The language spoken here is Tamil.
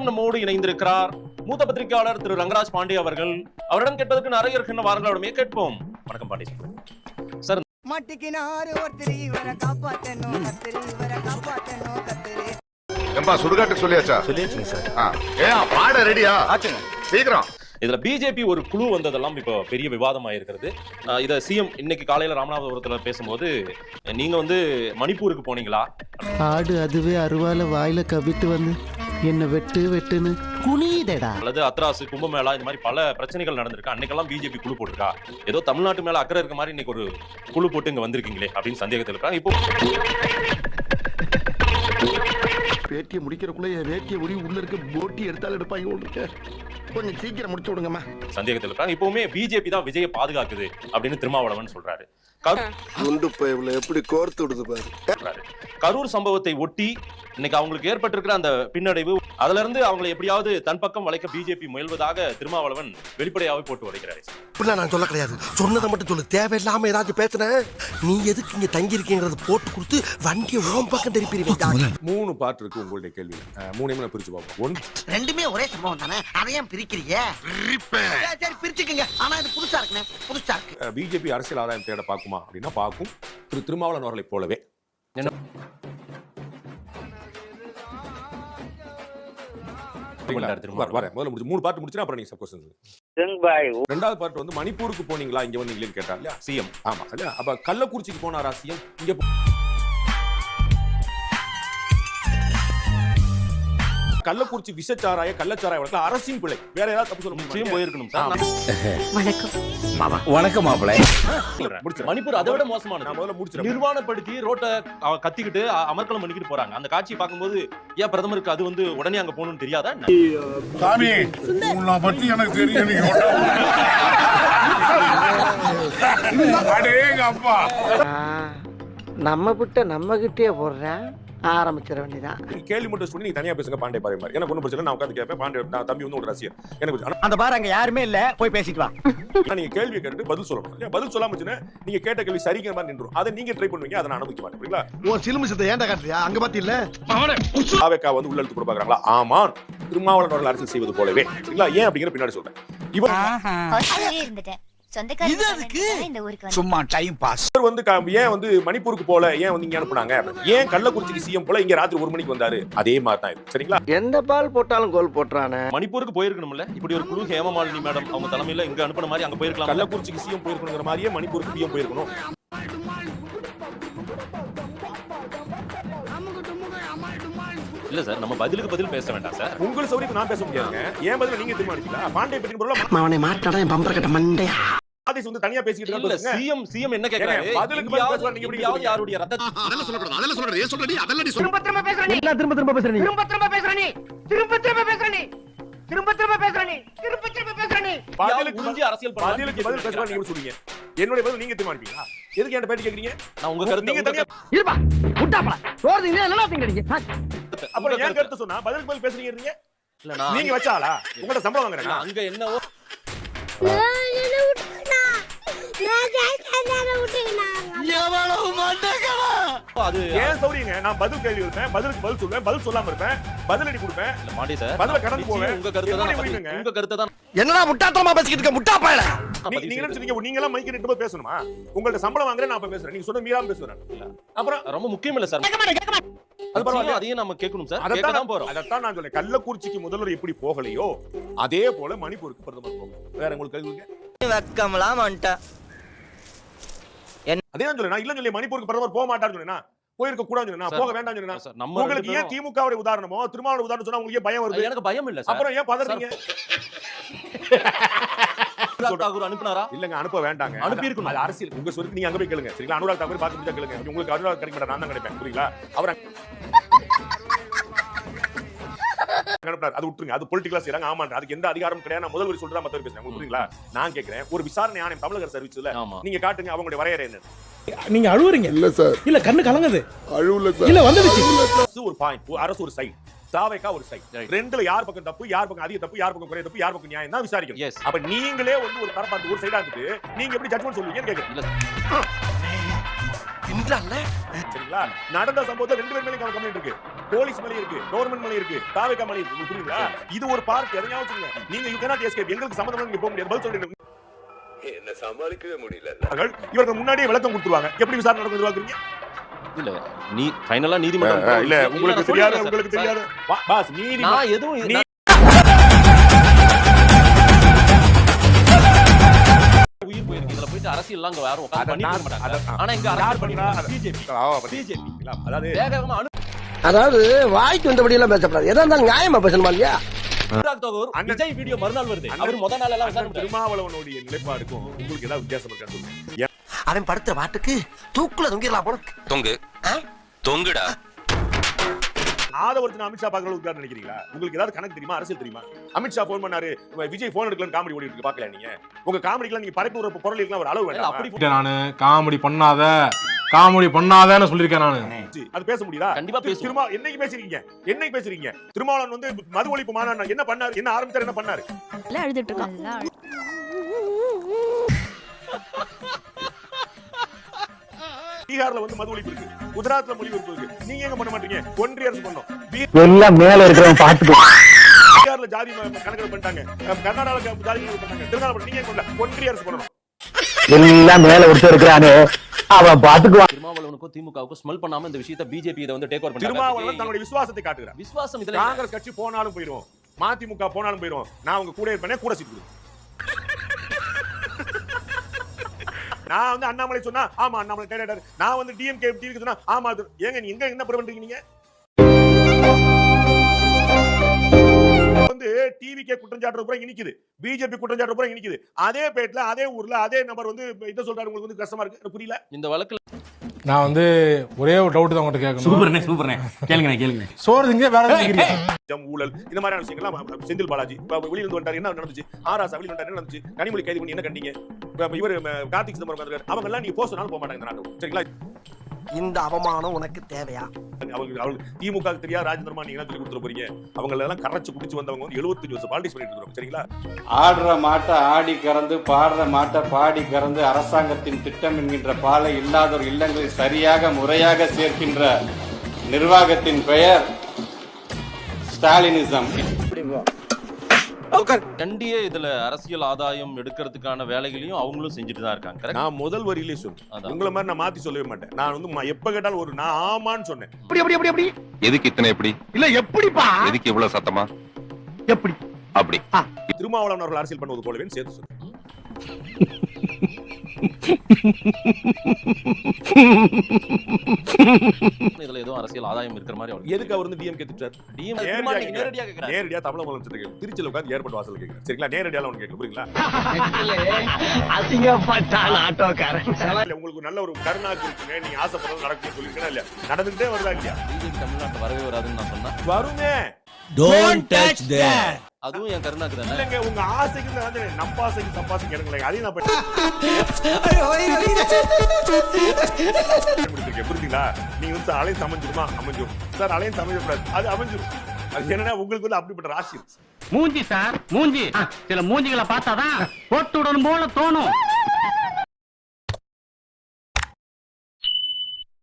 மீண்டும் நம்மோடு இணைந்திருக்கிறார் மூத்த பத்திரிகையாளர் திரு ரங்கராஜ் பாண்டே அவர்கள். அவரிடம் கேட்பதற்கு நிறைய இருக்கின்ற வாருங்கள் அவரிடமே கேட்போம். வணக்கம் பாண்டே. சார் மட்டிக்கினாரு ஒருத்தர் இவரை காப்பாத்தணும் கத்திரி இவரை காப்பாத்தணும் கத்திரி ஏம்பா சுடுகாட்டுக்கு சொல்லியாச்சா? சொல்லியாச்சுங்க சார். ஆ. ஏன் பாட ரெடியா? ஆச்சுங்க. சீக்கிரம். இதுல பிஜேபி ஒரு குழு வந்ததெல்லாம் இப்போ பெரிய விவாதமா இருக்கிறது அஹ் இத சிஎம் இன்னைக்கு காலையில ராமநாதபுரத்துல பேசும்போது நீங்க வந்து மணிப்பூருக்கு போனீங்களா? ஆடு அதுவே அருவால வாயில கவிட்டு வந்து என்ன வெட்டு வெட்டுன்னு குனியுதேடா. அல்லது அத்ராசு கும்பமேளா இந்த மாதிரி பல பிரச்சனைகள் நடந்திருக்கு? அன்னைக்கெல்லாம் பிஜேபி குழு போட்டிருக்கா? ஏதோ தமிழ்நாட்டு மேல அக்கறை இருக்க மாதிரி இன்னைக்கு ஒரு குழு போட்டு இங்க வந்திருக்கீங்களே அப்படின்னு சந்தேகத்தில் இருக்காங்க. இப்போ பேட்டியை முடிக்கிறக்குள்ள என் வேட்டியை உரி உள்ள இருக்க போட்டி எடுத்தாலும் எடுப்பாங்க உங்களுக்கு கொஞ்சம் சீக்கிரம் முடிச்சு விடுங்கம்மா. சந்தேகத்தில் இருக்காங்க. இப்பவுமே பிஜேபி தான் விஜயை பாதுகாக்குது அப்படின்னு திருமாவளவன் சொல்றாரு. கரூர் குண்டு பைப்ல எப்படி கோர்த்து விடுது பாரு. கரூர் சம்பவத்தை ஒட்டி இன்னைக்கு அவங்களுக்கு ஏற்பட்டிருக்கிற அந்த பின்னடைவு அதுல இருந்து அவங்களை எப்படியாவது தன் பக்கம் வளைக்க பிஜேபி முயல்வதாக திருமாவளவன் வெளிப்படையாவே போட்டு உடைக்கிறாரு இப்படிலாம் நான் சொல்ல கிடையாது. சொன்னதை மட்டும் சொல்லு. தேவையில்லாம ஏதாச்சும் பேசுனேன் நீ எதுக்கு இங்க தங்கி இருக்கீங்கிறத போட்டு கொடுத்து வண்டியை ஓம் பக்கம் திருப்பி வைத்தா மூணு பார்ட் இருக்கு உங்களுடைய கேள்வி. மூணையுமே நான் பிரிச்சு பார்ப்போம். ஒன்று ரெண்டுமே ஒரே சம்பவம் தானே? அதையும் பிரிக்கிறீங்க சரி, சரி பிரிச்சுக்கங்க. ஆனா இது புதுசா இருக்குண்ணே. புதுசா இருக்கு. பிஜேபி அரசியல் ஆதாயம் தேட பார்க்குமா அப்படின்னா பார்க்கும். திரு திருமாவளவன் அவர்களை போலவே. கொண்டாரு வரேன். முதல்ல முடிச்சு மூணு பார்ட் முடிச்சுனா அப்புறம் நீங்க கொஸ்டின் ரெண்டாவது பார்ட் வந்து மணிப்பூருக்கு போனீங்களா? இங்க வந்தீங்களேன்னு கேட்டா இல்லையா? சிஎம். ஆமா இல்லையா? அப்ப கள்ளக்குறிச்சிக்கு போனாரா சிஎம்? இங்க கள்ளக்குறிச்சி விஷச்சாராய கள்ளச்சாராய வழக்குல அரசின் பிழை வேற ஏதாவது தப்பு சொல்ல முடியுமா? போயிருக்கணும் நான் வணக்கம். மாப்பிளை சொல்றேன். முடிச்சிடுறேன். மணிப்பூர் அதை விட நான் மோசமானது முதல்ல முடிச்சிடறேன். நிர்வாணப்படுத்தி ரோட்டை கத்திக்கிட்டு அ- அமர்க்களம் பண்ணிக்கிட்டு போறாங்க. அந்த காட்சியை பார்க்கும்போது ஏன் பிரதமருக்கு அது வந்து உடனே அங்க போகணும்னு தெரியாதா? சாமி உன்னை பத்தி எனக்கு தெரியும். அடேங்க அப்பா நம்ம விட்ட நம்ம கிட்டே போடுறேன். ஆரம்பிச்சிட வேண்டியதான் கேள்வி மட்டும் சொல்லி நீங்க தனியா பேசுங்க பாண்டே பாரு மாதிரி. எனக்கு ஒன்றும் பிரச்சனை நான் உட்காந்து கேட்பேன். பாண்டே நான் தம்பி வந்து ஒரு ரசிகர் எனக்கு. அந்த பாரு அங்க யாருமே இல்ல போய் பேசிட்டு வா. நீங்க கேள்வி கேட்டு பதில் சொல்லணும்? பதில் சொல்லாம நீங்க கேட்ட கேள்வி சரிங்கிற மாதிரி நின்றும் அதை நீங்க ட்ரை பண்ணுவீங்க அதை நான் அனுமதிக்க மாட்டேன் புரியுங்களா உன் சிலுமிசத்தை ஏன்டா காட்டுறியா? அங்க பாத்தி இல்ல. ஆவேக்கா வந்து உள்ள எடுத்து கொடுப்பாங்களா ஆமாம். திருமாவளவன் அவர்கள் அரசியல் செய்வது போலவே சரிங்களா ஏன் அப்படிங்கிற பின்னாடி சொல்றேன். இவர் சும்மா டைம் பாஸ் வந்து க- ஏன் வந்து மணிப்பூருக்கு போல ஏன் வந்து இங்க அனுப்புனாங்க? ஏன் கள்ளக்குறிச்சிக்கு சிஎம் போல இங்க ராத்திரி ஒரு மணிக்கு வந்தாரு? அதே மாதிரி தான் இது. சரிங்களா? எந்த பால் போட்டாலும் கோல் போட்டுறானே? மணிப்பூருக்கு போயிருக்கணும்ல? இப்படி ஒரு குழு ஹேமமாலினி மேடம் அவங்க தலைமையில இங்க அனுப்புன மாதிரி அங்க போயிருக்கலாம். கள்ளக்குறிச்சிக்கு சிஎம் போயிருக்கணுங்கிற மாதிரியே மணிப்பூருக்கு பிஎம் போயிருக்கணும். இல்ல சார் நம்ம பதிலுக்கு பதில் பேச வேண்டாம் சார். உங்கள் சௌரியத்துக்கு நான் பேச முடியாதுங்க. ஏன் பதில நீங்க தீர்மானிக்கல பாண்டே பற்றி பொருள் அவனை மாட்டாடா என் பம்பர கட்ட மண்டையா? ஆதேஷ் வந்து தனியா பேசிக்கிட்டு இல்ல இருக்காங்க சிஎம் சிஎம் என்ன கேக்குறாரு? ஏங்க, பதிலுக்கு பதில் பேசுவார், நீங்க சொல்றீங்க? யாருடைய ரத்தத்தை அதெல்லாம் சொல்லக்கூடாது அதெல்லாம் சொல்லக்கூடாது. ஏன் சொல்றடி? அதெல்லாம் நீ சொல்லு திரும்ப திரும்ப பேசுற நீ. எல்லாம் திரும்ப திரும்ப பேசுற நீ? திரும்ப திரும்ப பேசுற நீ. திரும்ப திரும்ப பேசுற நீ. திரும்ப திரும்ப பேசுற நீ. திரும்ப திரும்ப பேசுற நீ. பதிலுக்கு உறிஞ்சி அரசியல். பதிலுக்கு பதில் பேசுவா நீங்க எப்படி சொல்றீங்க? என்னுடைய பதில் நீங்க தீர்மானிப்பீங்களா? எதுக்கு என்கிட்ட பேட்டி கேக்குறீங்க? நான் உங்க கருத்தை நீங்க தனியா இருப்பா முட்டாப்பா சோறு என்ன திங்கறீங்க கருத்தை- அப்புறம் ஏன் கருத்தை- சொன்னா பதிலுக்கு பதில் பேசுறீங்க? இல்ல, நீங்க வச்சாளா உங்கள்ட்ட சம்பளம் வாங்குறேன்? நான் அங்க என்னவோ அது ஏன் சௌரியங்க நான் பதில் கேள்வி இருப்பேன். பதிலுக்கு பதில் சொல்லுவேன் பதில் சொல்லாம இருப்பேன். பதிலடி கொடுப்பேன். இல்ல, மாண்டி சார். பதில கடந்து போவேன். உங்க கருத்தை தான். உங்க கருத்தை தான் என்னடா முட்டாத்தனமா பேசிக்கிட்டு இருக்க? முட்டா பயல. நீங்க. நினைச்சீங்க நீங்க எல்லாம் நிட்டு பேசணுமா? உங்கள்ட்ட சம்பளம் வாங்குறேன் நான் அப்ப பேசுறேன். நீங்க சொன்ன மீறாம பேசுறேன் அப்புறம் ரொம்ப முக்கியம் இல்ல சார். அது பரவாயில்ல அதையும் நம்ம கேட்கணும் சார். அதைத்தான் தான் போறோம். அதைத்தான் நான் சொல்றேன். கள்ளக்குறிச்சிக்கு முதல்வர் எப்படி போகலையோ அதே போல மணிப்பூருக்கு பிரதமர் போகும் வேற உங்களுக்கு கேள்வி இருக்கா? வெக்கம்லாம் வந்துட்டேன். அதே தான் நான் இல்ல சொல்லி மணிப்பூருக்கு பிரதமர் போக மாட்டான்னு சொன்னேன் போயிருக்க கூடாதுன்னு சொன்னேன் சார், போக வேண்டாம்னு சொன்னேன் சார், நம்ம ரெண்டு உங்களுக்கு ஏன் திமுகவுடைய உதாரணமோ திருமாவளவன் உதாரணம் சொன்னா உங்களுக்கு பயம் வருது? எனக்கு பயம் இல்ல சார். அப்புறம் ஏன் பதறீங்க? அனுராக் தாக்கூர் அனுப்புனாரா? இல்லங்க அனுப்ப வேண்டாங்க. அனுப்பியிருக்கணும். அது அரசியல். உங்க சொல்லி நீங்க அங்க போய் கேளுங்க. சரிங்களா? அனுராக் தாக்கூர் பார்த்து கேளுங்க. உங்களுக்கு அனுராக் கிடைக்க நான் தான் கிடைப்பேன். புரியுங்களா அவர் அனுப்புறாரு அது விட்டுருங்க. அது பொலிட்டிக்கலா செய்றாங்க. ஆமாங்க அதுக்கு எந்த அதிகாரம் கிடையாது. நான் முதல் வரி சொல்றதா மத்தவர் பேசுறேன். உங்களுக்கு புரியுங்களா நான் கேக்குறேன். ஒரு விசாரணை ஆணையம் தமிழக ஆமா. நீங்க காட்டுங்க அவங்களுடைய வரையறை என்ன நீங்க அழுவுறீங்க. இல்ல சார். இல்ல கண்ணு கலங்குது. அழுவல சார். இல்ல வந்துடுச்சு ஒரு பாயிண்ட். அரசு ஒரு சைட் தாவைக்கா ஒரு சைட். ரெண்டுல யார் பக்கம் தப்பு யார் பக்கம் அதிக தப்பு யார் பக்கம் குறைய தப்பு யார் பக்கம் நியாயம் தான் விசாரிக்கணும். எஸ் அப்ப நீங்களே வந்து ஒரு தரப்பா ஒரு சைடா இருந்துட்டு நீங்க எப்படி ஜட்மெண்ட் சொல்லுவீங்கன்னு கேக்குறேன். இல்ல பின்றான்ல சரிங்களா? நடந்த சம்பவத்துல ரெண்டு பேர் மேலேயும் கம்ப்ளைண்ட் இருக்கு. போலீஸ் மேலே இருக்கு கவர்மெண்ட் மேலே இருக்கு தாவேக்கா மேலே இருக்கு. புரியுங்களா இது ஒரு பார்க் எதையாவது சொல்லுங்க. நீங்க யூ கேனாட் எஸ்கேப் எங்களுக்கு சம்பந்தம் நீங்க போக முடியாது. பதில் சொல்றீங்க என்ன சமாளிக்கவே முடியல. அவர்கள் இவர்கள் முன்னாடியே விளக்கம் கொடுத்துருவாங்க. எப்படி விசாரணை நடக்குது பாக்குறீங்க இல்ல நீ ஃபைனலா நீதிமன்றம் இல்ல நான் உங்களுக்கு தெரியாது. உங்களுக்கு தெரியாது. பாஸ் நீதி நான் எதுவும் நீ- நான் உயிர் போயிருக்கு. இதுல போயிட்டு அரசியல் அங்க யாரும் உட்கார்ந்து மாட்டாங்க. ஆனா இங்க யார் அரசியல் பிஜேபி பிஜேபி அதாவது வேகமா அதாவது வாய்க்கு வந்தபடி எல்லாம் பேசப்படாது. எதா இருந்தாலும் நியாயமா பேசணுமா இல்லையா? விஜய் வீடியோ மறுநாள் வருது. அவர் முத நாள் எல்லாம் திருமாவளவனுடைய நிலைப்பாடுக்கும் உங்களுக்கு ஏதாவது வித்தியாசம் சொல்லுங்க. அவன் படுத்த பாட்டுக்கு தூக்குல தொங்கிடலாம் போல தொங்கு. தொங்குடா. ஆதவர்த்தன அமித்ஷா பாக்குற அளவுக்கு இருக்காருன்னு நினைக்கிறீங்களா? உங்களுக்கு ஏதாவது கணக்கு தெரியுமா? அரசியல் தெரியுமா? அமித்ஷா போன் பண்ணாரு விஜய் போன் எடுக்கலன்னு காமெடி ஓடிட்டு இருக்கு பாக்கல நீங்க? உங்க காமெடிக்கெல்லாம் நீங்க பரப்பி ஒரு பொருள் இருக்கலாம் ஒரு அளவு வேண்டாம்? அப்படி நானு. காமெடி பண்ணாத. காமெடி பண்ணாதன்னு சொல்லியிருக்கேன் நானு. அது பேச முடியுதா? கண்டிப்பா பேசுவோம். திருமா என்னைக்கு பேசுறீங்க? என்னைக்கு பேசுறீங்க? திருமாவளவன் வந்து மது ஒழிப்பு மாநாடு என்ன பண்ணாரு? என்ன ஆரம்பிச்சாரு என்ன பண்ணாரு? அழுதுட்டு இருக்கான். பீகார்ல வந்து மது ஒழிப்பு இருக்கு. குஜராத்ல மொழி ஒழிப்பு இருக்கு. நீங்க எங்க பண்ண மாட்டீங்க? ஒன்றிய அரசு பண்ணோம். எல்லாம் மேல இருக்கிறவன் பாத்துக்கோ. பீகார்ல ஜாதி கணக்கெடுப்பு பண்ணிட்டாங்க. அஹ் கர்நாடகால ஜாதி பண்ணாங்க தெலுங்கானா நீங்க ஒன்றிய அரசு பண்ணணும். எல்லாம் மேல ஒருத்தர் இருக்கிறானே. அவன் பாத்துக்குவான் திருமாவளவனுக்கும் திமுகவுக்கும் ஸ்மெல் பண்ணாம இந்த விஷயத்தை பிஜேபி இதை வந்து டேக் ஓவர் திருமாவளவன் தன்னுடைய விசுவாசத்தை காட்டுகிறார். விசுவாசம் இதுல காங்கிரஸ் கட்சி போனாலும் போயிடும் மதிமுக போனாலும் போயிடும் நான் உங்க கூட இருப்பேனே கூட சீட்டு கொடு. நான் வந்து அண்ணாமலை சொன்னா ஆமா அண்ணாமலை டைரக்டர் நான் வந்து டிஎம்கே டிவிக்கு சொன்னா ஆமா ஏங்க நீங்க எங்க என்ன பண்றீங்க குற்றம் சாட்டுறது பூரா இனிக்குது. பிஜேபி குற்றம் சாட்டுறது பூரா இனிக்குது. அதே பேட்ல அதே ஊர்ல அதே நபர் வந்து இதை சொல்றாரு. உங்களுக்கு வந்து கஷ்டமா இருக்கு. எனக்கு புரியல. இந்த வழக்குல நான் வந்து ஒரே ஒரு டவுட் தான் உங்கள்கிட்ட கேட்கணும். சூப்பர்ண்ணே சூப்பர்ண்ணே. கேளுங்க கேளுங்க சோறு திங்க வேற? ஜம் ஊழல். இந்த மாதிரியான விஷயங்கள்லாம் செந்தில் பாலாஜி இப்ப வெளியில இருந்து வந்துட்டாரு என்ன நடந்துச்சு? ஆராசா வெளியில வந்துட்டாரு என்ன நடந்துச்சு? கனிமொழி கைது பண்ணி என்ன கண்டீங்க? இவர் கார்த்திக் சிதம்பரம். அவங்க எல்லாம் நீங்க போஸ்ட் போக மாட்டாங்க இந்த நாட்டு சரிங்களா? இந்த அவமானம் உனக்கு தேவையா? அவங்க அவங்க திமுக க்கு தெரியாது ராஜேந்திரமா நீங்க சொல்லி கொடுத்துட போறீங்க? அவங்க எல்லாம் கரைச்சு குடிச்சு வந்தவங்க வந்து 75 வருஷம் பாலிடிக்ஸ் பண்ணிட்டு சரிங்களா? ஆடுற மாட்டை ஆடி கறந்து பாடுற மாட்டை பாடி கறந்து அரசாங்கத்தின் திட்டம் என்கின்ற பாலை இல்லாதோர் இல்லங்களில் சரியாக முறையாக சேர்க்கின்ற நிர்வாகத்தின் பெயர் ஸ்டாலினிசம். கண்டியே இதுல அரசியல் ஆதாயம் எடுக்கிறதுக்கான வேலைகளையும் அவங்களும் செஞ்சுட்டு தான் இருக்காங்க? நான் முதல் வரியிலே அதான். உங்களை மாதிரி நான் மாத்தி சொல்லவே மாட்டேன். நான் வந்து எப்ப கேட்டாலும் ஒரு நான் ஆமான்னு சொன்னேன். அப்படி அப்படி அப்படி அப்படி. எதுக்கு இத்தனை எப்படி இல்ல எப்படிப்பா? எதுக்கு இவ்வளவு சத்தமா? எப்படி? அப்படி. திருமாவளவன் அவர்கள் அரசியல் பண்ணுவது போலவே சேர்த்து சொன்னேன் ஏதோ அரசியல் ஆதாயம் இருக்கிற மாதிரி அவருக்கு எதுக்கு அவர் வந்து டிஎம்கே திட்டார் DM நேரடியா திரும்ப நீங்க கேக்குறாரு. நேரடியா கேக்குறாரு. நேரடியா தமிழக முதலமைச்சர் கேட்கு திருச்சியில் உட்காந்து ஏற்பட்டு வாசல் கேட்குறேன் சரிங்களா? நேரடியால ஒன்று கேட்கல புரியுங்களா? அசிங்கப்பட்டான் ஆட்டோக்காரன். உங்களுக்கு நல்ல ஒரு கருணாக்கு இருக்குங்க நீங்க ஆசைப்படுறது நடக்கும் சொல்லிருக்கேன் இல்லையா? நடந்துகிட்டே வருதா இல்லையா? தமிழ்நாட்டு வரவே வராதுன்னு நான் சொன்னா. வருமே. அதுவும் என் கருணாக்கு தானே? இல்லைங்க உங்க ஆசைக்கு தான் வந்து நம்ம ஆசைக்கு தப்பாசைக்கு இறங்கலைங்க அதையும் நான் புரியுதுங்களா நீங்க வந்து சார் அலையும் அமைஞ்சிருமா அமைஞ்சிரும் சார் அலையும் அமைஞ்சிடக்கூடாது அது அமைஞ்சிரும். அது என்னன்னா உங்களுக்கு வந்து அப்படிப்பட்ட ராசி. மூஞ்சி சார் மூஞ்சி. சில மூஞ்சிகளை பார்த்தாதான் போட்டு விடணும் போல தோணும்.